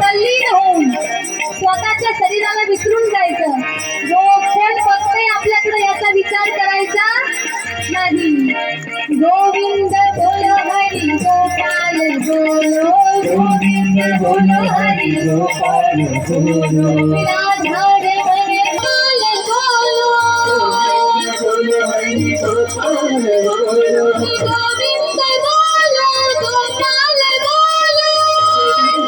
तल्लीन होऊन स्वतःच्या शरीराला विसरून जायचं. जो कोण बघतोय आपल्याकडे याचा विचार करायचा नाही. गोविंद बोलो हरी गोपाल बोलो गोविंद बोलो हरी गोपाल बोलो राधा रमण गोपाल बोलो गोविंद बोलो गोपाल बोलो गोविंद गोपाल बोलो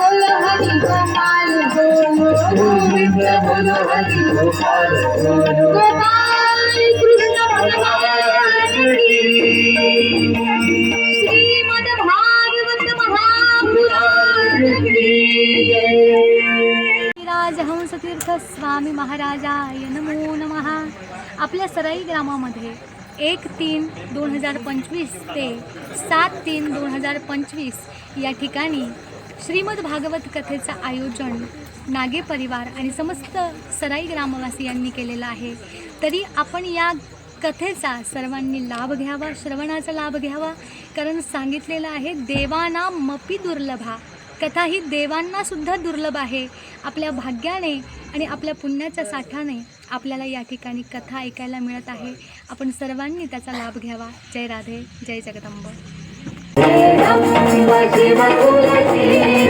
बोलो गोपाल गोविंद गोपाल गोपाल कृष्ण भगवान श्रीमद भागवत महापुराण राज हंसतीर्थ स्वामी महाराजाय नमो नमः. आपल्या सराई ग्रामामध्ये एक तीन दोन हजार पंचवीस ते सात तीन दोन हजार पंचवीस या ठिकाणी श्रीमद भागवत कथेचं आयोजन नागे परिवार आणि समस्त सराई ग्रामवासियांनी केलेलं आहे. तरी आपण या कथेचा सर्वांनी लाभ घ्यावा श्रवणाचा लाभ घ्यावा कारण सांगितलेलं आहे देवाना मपी दुर्लभा. कथा ही देवांना सुद्धा दुर्लभ आहे. आपल्या भाग्याने आणि आपल्या पुण्याच्या साठाने आपल्याला या ठिकाणी कथा ऐकायला मिळत आहे. आपण सर्वांनी त्याचा लाभ घ्यावा. जय राधे जय जगदंब. शिव शिव तुलसी